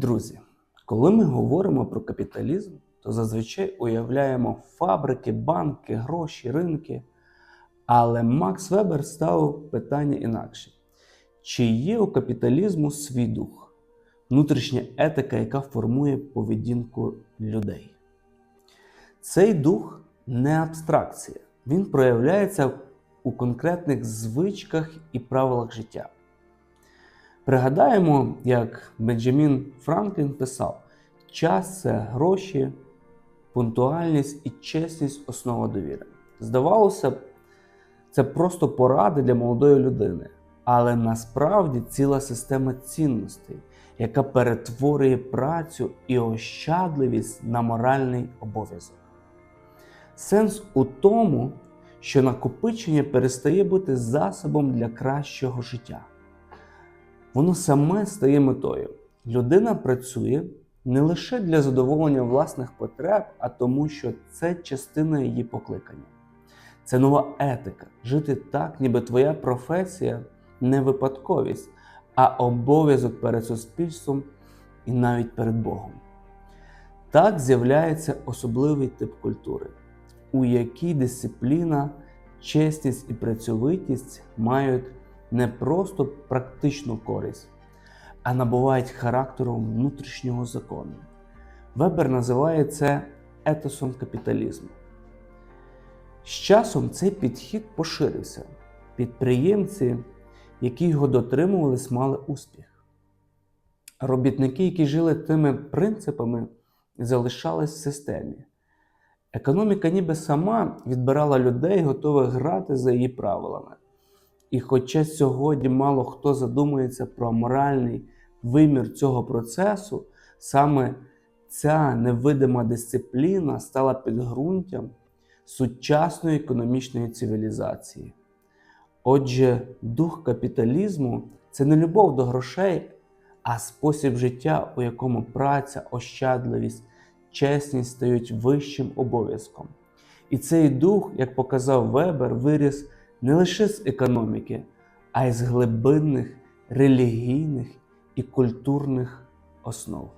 Друзі, коли ми говоримо про капіталізм, то зазвичай уявляємо фабрики, банки, гроші, ринки. Але Макс Вебер ставив питання інакше: чи є у капіталізму свій дух, внутрішня етика, яка формує поведінку людей? Цей дух не абстракція, він проявляється у конкретних звичках і правилах життя. Пригадаємо, як Бенджамін Франклін писав: час це гроші, пунктуальність і чесність основа довіри. Здавалося б, це просто поради для молодої людини, але насправді ціла система цінностей, яка перетворює працю і ощадливість на моральний обов'язок. Сенс у тому, що накопичення перестає бути засобом для кращого життя. Воно саме стає метою. Людина працює не лише для задоволення власних потреб, а тому, що це частина її покликання. Це нова етика жити так, ніби твоя професія не випадковість, а обов'язок перед суспільством і навіть перед Богом. Так з'являється особливий тип культури, у якій дисципліна, чесність і працьовитість мають не просто практичну користь, а набувають характеру внутрішнього закону. Вебер називає це етосом капіталізму. З часом цей підхід поширився. Підприємці, які його дотримувались, мали успіх. Робітники, які жили тими принципами, залишались в системі. Економіка ніби сама відбирала людей, готових грати за її правилами. І хоча сьогодні мало хто задумується про моральний вимір цього процесу, саме ця невидима дисципліна стала підґрунтям сучасної економічної цивілізації. Отже, дух капіталізму це не любов до грошей, а спосіб життя, у якому праця, ощадливість, чесність стають вищим обов'язком. І цей дух, як показав Вебер, виріс не лише з економіки, а й з глибинних релігійних і культурних основ.